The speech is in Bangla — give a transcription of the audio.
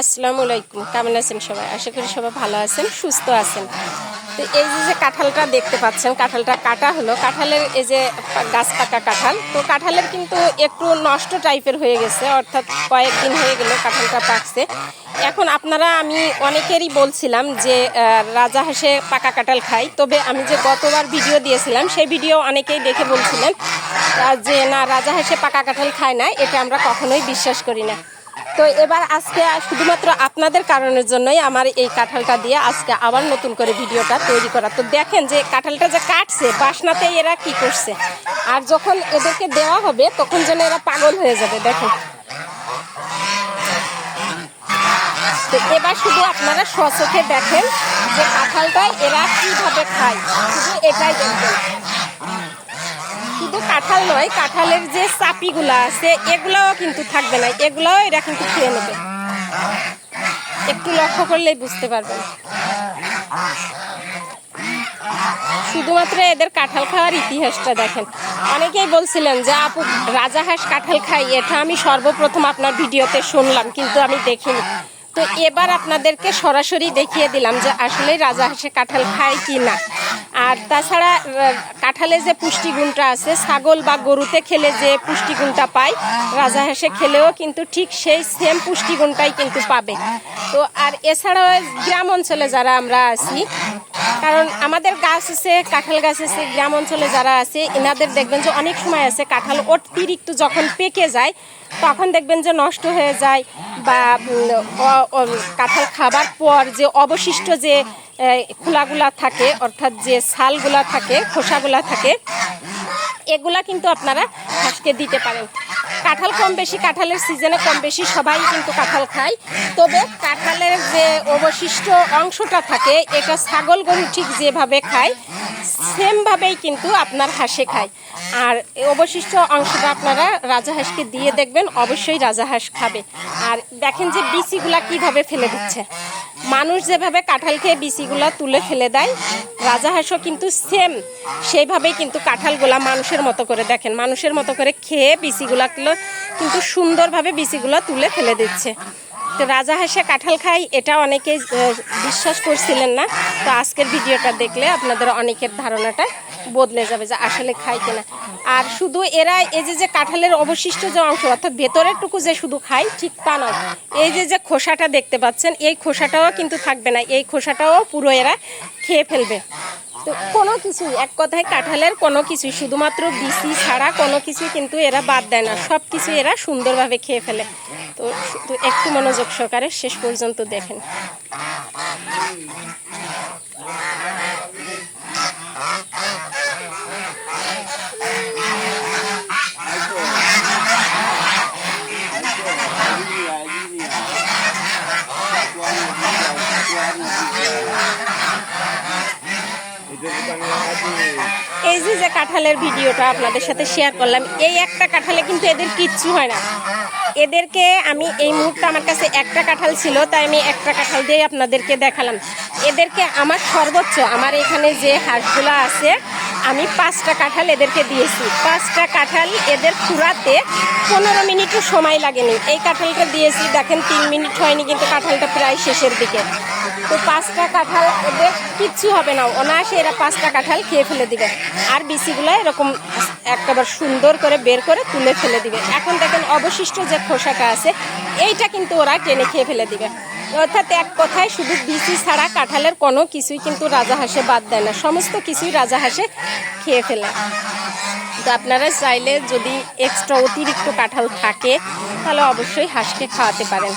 আসসালামু আলাইকুম কেমন আছেন সবাই? আশা করি সবাই ভালো আছেন সুস্থ আছেন। তো এই যে যে কাঁঠালটা দেখতে পাচ্ছেন কাঁঠালটা কাটা হলো। কাঁঠালের এই যে গাছ পাকা কাঁঠাল তো কাঁঠালের কিন্তু একটু নষ্ট টাইপের হয়ে গেছে অর্থাৎ কয়েকদিন হয়ে গেল কাঁঠালটা পাকছে। এখন আপনারা আমি অনেকেরই বলছিলাম যে আহ, রাজাহাঁসে পাকা কাঁঠাল খাই তবে আমি যে গতবার ভিডিও দিয়েছিলাম সেই ভিডিও অনেকেই দেখে বলছিলেন যে না রাজাহাঁসে পাকা কাঁঠাল খায় না এটা আমরা কখনোই বিশ্বাস করি না। তো এবার আজকে শুধুমাত্র আপনাদের কারণের জন্যই আমার এই কাঁঠালটা দিয়ে আজকে আবার নতুন করে ভিডিওটা তৈরি করা। তো দেখেন যে কাঁঠালটা যে কাটছে, বাসনাতে এরা কি করছে। আর যখন এদেরকে দেওয়া হবে, তখন যেন এরা পাগল হয়ে যাবে, দেখেন। তো এবার শুধু আপনারা স্বচোখে দেখেন যে কাঁঠালটা এরা কীভাবে খায়। শুধু এটাই দেখবেন। শুধু কাঁঠাল নয়, কাঁঠালের যে চাপিগুলা আছে, এগুলাও কিন্তু থাকবে না। এগুলাও এরা কিন্তু খেয়ে নেবে। একটু লক্ষ্য করলেই বুঝতে পারবেন। শুধুমাত্র এদের কাঁঠাল খাওয়ার ইতিহাসটা দেখেন। অনেকেই বলছিলেন যে, আপু রাজাহাঁস কাঁঠাল খাই এটা আমি সর্বপ্রথম আপনার ভিডিওতে শুনলাম, কিন্তু আমি দেখিনি। তো এবার আপনাদেরকে সরাসরি দেখিয়ে দিলাম যে, আসলে রাজাহাঁসে কাঁঠাল খায় কি না আর তাছাড়া কাঁঠালে যে পুষ্টিগুণটা আছে, ছাগল বা গরুতে খেলে যে পুষ্টিগুণটা পায় রাজাহাঁসে খেলেও কিন্তু ঠিক সেই সেম পুষ্টিগুণটাই কিন্তু পাবে। তো আর এছাড়াও গ্রাম অঞ্চলে যারা আমরা আছি, কারণ আমাদের গাছ আছে, কাঁঠাল গাছ আছে, গ্রাম অঞ্চলে যারা আছে, এনাদের দেখবেন যে অনেক সময় আছে, কাঁঠাল অতিরিক্ত যখন পেকে যায়, তখন দেখবেন যে নষ্ট হয়ে যায় বা কাঁঠাল খাবার পর যে অবশিষ্ট যে খোলাগুলা থাকে অর্থাৎ যে ছালগুলা থাকে খোসাগুলা থাকে এগুলা কিন্তু আপনারা হাঁসকে দিতে পারেন। কাঁঠাল কম বেশি, কাঁঠালের সিজনে কম বেশি, সবাই কিন্তু কাঁঠাল খায়। তবে কাঁঠালের যে অবশিষ্ট অংশটা থাকে, এটা ছাগল গরু ঠিক যেভাবে খায় সেমভাবেই কিন্তু আপনার হাঁসে খায়। আর অবশিষ্ট অংশটা আপনারা রাজা হাঁসকে দিয়ে দেখবেন, অবশ্যই রাজা হাঁস খাবে। আর দেখেন যে বিচিগুলা কীভাবে ফেলে দিচ্ছে। মানুষ যেভাবে কাঁঠাল খেয়ে বিচিগুলা তুলে ফেলে দেয়, রাজা হাঁসও কিন্তু সেম সেইভাবেই কিন্তু কাঁঠালগুলা মানুষের মতো করে দেখেন। মানুষের মতো করে খেয়ে বিচিগুলা কিন্তু সুন্দরভাবে বিচিগুলা তুলে ফেলে দিচ্ছে। তো রাজাহাঁসে কাঁঠাল খাই, এটা অনেকেই বিশ্বাস করছিলেন না। তো আজকের ভিডিওটা দেখলে আপনাদের অনেকের ধারণাটা বদলে যাবে যে আসলে খায় কিনা। আর শুধু এরা, এই যে যে কাঁঠালের অবশিষ্ট যে অংশ, অর্থাৎ ভেতরের টুকু যে শুধু খায়, ঠিক তা নয়। এই যে যে খোসাটা দেখতে পাচ্ছেন, এই খোসাটাও কিন্তু থাকবে না। এই খোসাটাও পুরো এরা খেয়ে ফেলবে। তো কোনো কিছুই, এক কথায় কাঁঠালের কোনো কিছুই, শুধুমাত্র বিসি ছাড়া কোনো কিছু কিন্তু এরা বাদ দেয় না। সব কিছু এরা সুন্দরভাবে খেয়ে ফেলে। তো একটু মনোযোগ সহকারে শেষ পর্যন্ত দেখেন। এই যে যে কাঁঠালের ভিডিওটা আপনাদের সাথে শেয়ার করলাম, এই একটা কাঁঠালে কিন্তু এদের কিচ্ছু হয় না। এদেরকে আমি এই মুহূর্তে আমার কাছে একটা কাঁঠাল ছিল, তাই আমি একটা কাঁঠাল দিয়ে আপনাদেরকে দেখালাম। এদেরকে আমার সর্বোচ্চ, আমার এখানে যে হাঁসগুলো আছে, আমি পাঁচটা কাঁঠাল এদেরকে দিয়েছি। পাঁচটা কাঁঠাল এদের ফুরাতে পনেরো মিনিটও সময় লাগেনি। এই কাঁঠালটা দিয়েছি, দেখেন তিন মিনিট হয়নি কিন্তু কাঁঠালটা প্রায় শেষের দিকে। তো পাঁচটা কাঁঠাল কিচ্ছু হবে না। অনায়াসে এরা পাঁচটা কাঁঠাল খেয়ে ফেলে দিবে। আর বিচিগুলো এরকম একবার সুন্দর করে বের করে তুলে ফেলে দিবে। এখন দেখেন অবশিষ্ট যে খোসাটা আছে, এইটা কিন্তু ওরা টেনে খেয়ে ফেলে দিবে। অর্থাৎ এক কথায় শুধু বিচি ছাড়া কাঁঠালের কোনো কিছুই কিন্তু রাজাহাঁসে বাদ দেয় না। সমস্ত কিছুই রাজাহাঁসে খেয়ে ফেলে। তো আপনারা চাইলে যদি এক্সট্রা অতিরিক্ত কাঁঠাল থাকে, তাহলে অবশ্যই হাঁসকে খাওয়াতে পারেন।